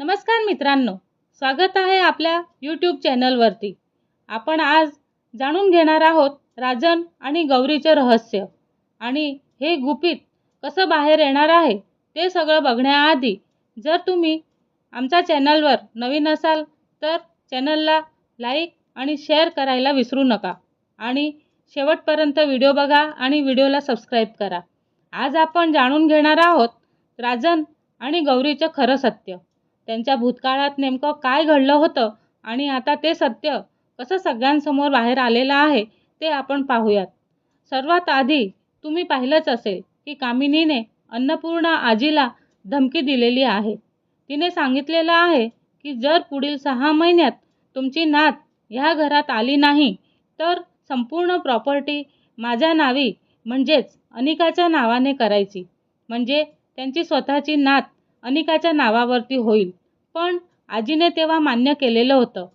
नमस्कार मित्रांनो स्वागत आहे आपल्या यूट्यूब चॅनलवरती आपण आज जाणून घेणार आहोत राजन आणि गौरीचं रहस्य. आणि हे गुपित कसं बाहेर येणार आहे ते सगळं बघण्याआधी जर तुम्ही आमच्या चॅनलवर नवीन असाल तर चॅनलला लाईक आणि शेअर करायला विसरू नका. आणि शेवटपर्यंत व्हिडिओ बघा आणि व्हिडिओला सबस्क्राईब करा. आज आपण जाणून घेणार आहोत राजन आणि गौरीचं खरं सत्य. त्यांच्या भूतकाळात नेमकं काय घडलं होतं आणि आता ते सत्य कसं सगळ्यांसमोर बाहेर आलेलं आहे ते आपण पाहूयात. सर्वात आधी तुम्ही पाहिलंच असेल की कामिनीने अन्नपूर्णा आजीला धमकी दिलेली आहे. तिने सांगितलेलं आहे की जर पुढील सहा महिन्यात तुमची नात ह्या घरात आली नाही तर संपूर्ण प्रॉपर्टी माझ्या नावी म्हणजेच अनिकाच्या नावाने करायची. म्हणजे त्यांची स्वतःची नात अनिकाच्या नावावरती होईल. पण आजीने तेव्हा मान्य केलेलं होतं.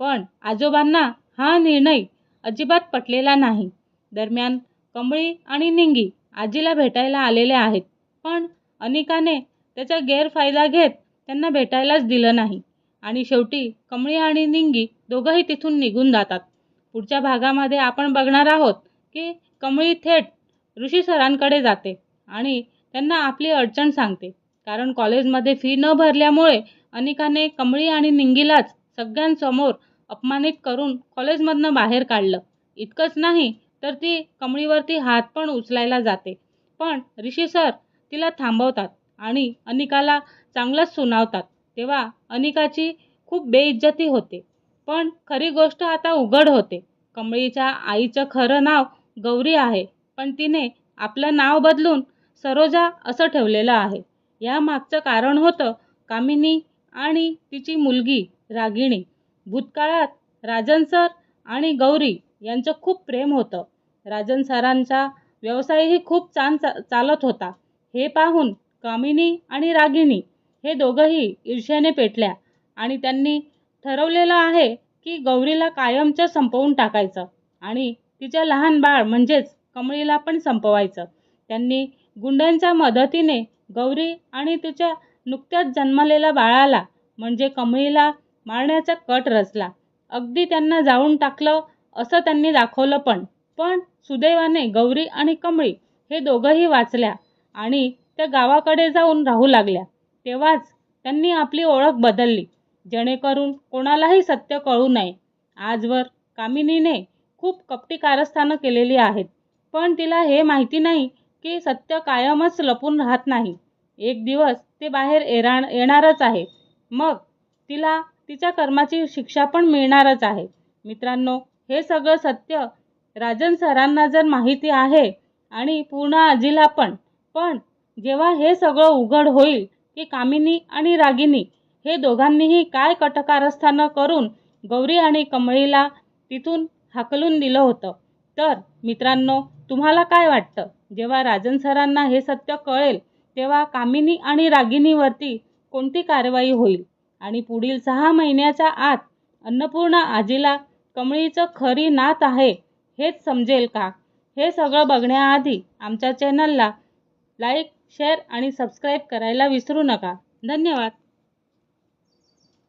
पण आजोबांना हा निर्णय अजिबात पटलेला नाही. दरम्यान कमळी आणि निंगी आजीला भेटायला आलेले आहेत. पण अनिकाने त्याचा गैरफायदा घेत त्यांना भेटायलाच दिलं नाही. आणि शेवटी कमळी आणि निंगी दोघंही तिथून निघून जातात. पुढच्या भागामध्ये आपण बघणार आहोत की कमळी थेट ऋषी सरांकडे जाते आणि त्यांना आपली अडचण सांगते. कारण कॉलेजमध्ये फी न भरल्यामुळे अनिकाने कमळी आणि निंगीलाच सगळ्यांसमोर अपमानित करून कॉलेजमधनं बाहेर काढलं. इतकंच नाही तर ती कमळीवरती हात पण उचलायला जाते. पण ऋषी सर तिला थांबवतात आणि अनिकाला चांगलंच सुनावतात. तेव्हा अनिकाची खूप बेइज्जती होते. पण खरी गोष्ट आता उघड होते. कमळीच्या आईचं खरं नाव गौरी आहे पण तिने आपलं नाव बदलून सरोजा असं ठेवलेलं आहे. या मागचं कारण होतं कामिनी आणि तिची मुलगी रागिणी. भूतकाळात राजन सर आणि गौरी यांचं खूप प्रेम होतं. राजन सरांचा व्यवसायही खूप छान चा चालत होता. हे पाहून कामिनी आणि रागिणी हे दोघंही ईर्ष्याने पेटल्या आणि त्यांनी ठरवलेलं आहे की गौरीला कायमचं संपवून टाकायचं आणि तिच्या लहान बाळ म्हणजेच कमळीला पण संपवायचं. त्यांनी गुंड्यांच्या मदतीने गौरी आणि तिच्या नुकत्याच जन्मलेल्या बाळाला म्हणजे कमळीला मारण्याचा कट रचला. अगदी त्यांना जाळून टाकलं असं त्यांनी दाखवलं पण. पण सुदैवाने गौरी आणि कमळी हे दोघंही वाचल्या आणि त्या गावाकडे जाऊन राहू लागल्या. तेव्हाच त्यांनी आपली ओळख बदलली. जेणेकरून कोणालाही सत्य कळू नये. आजवर कामिनीने खूप कपटी कारस्थानं केलेली आहेत. पण तिला हे माहिती नाही की सत्य कायमच लपून राहत नाही. एक दिवस ते बाहेर येरा येणारच आहे. मग तिला तिच्या कर्माची शिक्षा पण मिळणारच आहे. मित्रांनो हे सगळं सत्य राजन सरांना जर माहिती आहे आणि पूर्ण आजीला पण पण जेव्हा हे सगळं उघड होईल की कामिनी आणि रागिनी हे दोघांनीही काय कटकारस्थानं करून गौरी आणि कमळीला तिथून हाकलून दिलं होतं. तर मित्रांनो तुम्हाला काय वाटतं? जेव्हा राजन सरांना हे सत्य कळेल तेव्हा कामिनी आणि रागिनीवरती कोणती कारवाई होईल? आणि पुढील सहा महिन्याच्या आत अन्नपूर्णा आजीला कमळीचं खरी नात आहे हेच समजेल का? हे सगळं बघण्याआधी आमच्या चॅनलला लाईक शेअर आणि सबस्क्राईब करायला विसरू नका. धन्यवाद.